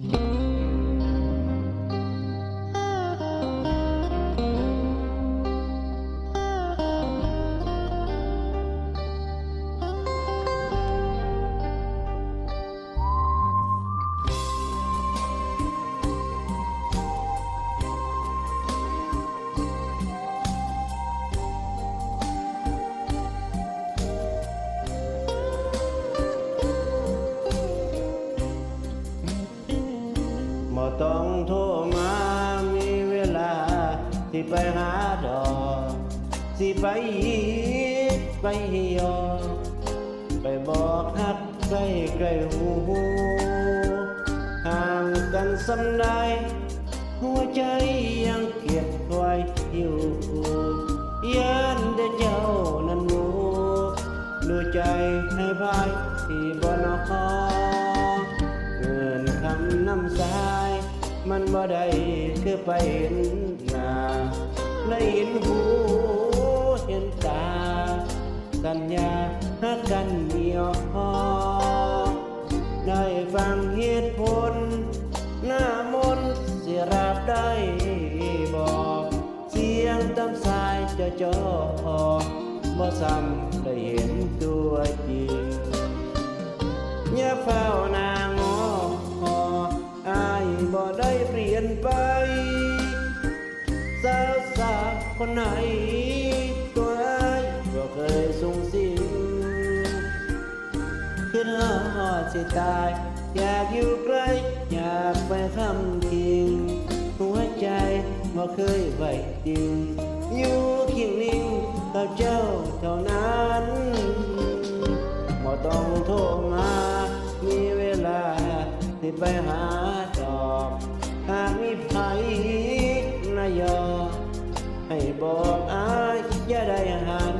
บ่ ต้องโทรมามีเวลาที่ไปหาดอกสิไปอีไปยอไปบอกฮักใกล้ใกล้หูห่างกันสำใดหัวใจยังเก็บไว้อยู่ยันได้เจ้านั้นรู้ดูใจให้พายที่บ่นอ มันบ่ได้คือไปเห็นหน้าและเห็นหูเห็นตา สัญญาหักกันเดียวพอได้ฟังเหตุผล หน้ามนเสียราบได้บอก เสียงตำสายจะจอบ่ซ้ำได้เห็นตัวจริงอย่าเฝ้านางออา บ่ได้เปลี่ยนไป สาวสาวคนไหนตัวอายบ่เคยสูงสิงคิดฮอดสิตาย อยากอยู่ใกล้ อยากไปคำคิง หัวใจบ่เคยไหวจริง อยู่เคียงนิ่งกับเจ้าเท่านั้นบ่ต้องโทรมามีเวลาที่ไปหา หากมีไผนายอ ให้บอกอายอย่าได้หัน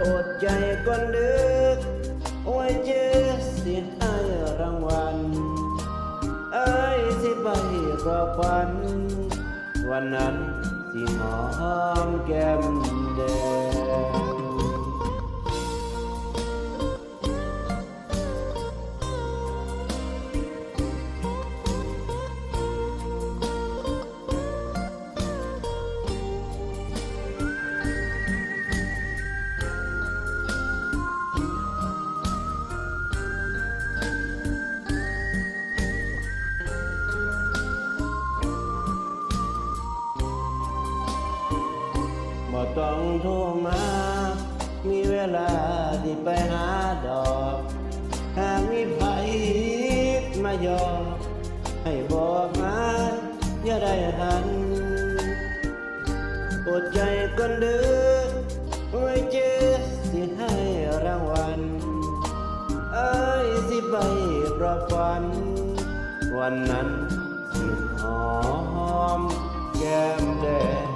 อดใจก่อนดึกไว้เจอเสิให้รางวัลเอ้ยสิไปรอฝัน วันนั้นสิหอมแก้มแดง บ่ต้องโทรมา มีเวลาที่ไปหาดอก หากมีไผมายอมให้บอกมาอย่าได้หันอดใจก่อนเด้อไว้เจอสิให้รางวัลเอ้ยสิไปรอฝัน วันนั้นสิหอมแก้มแดง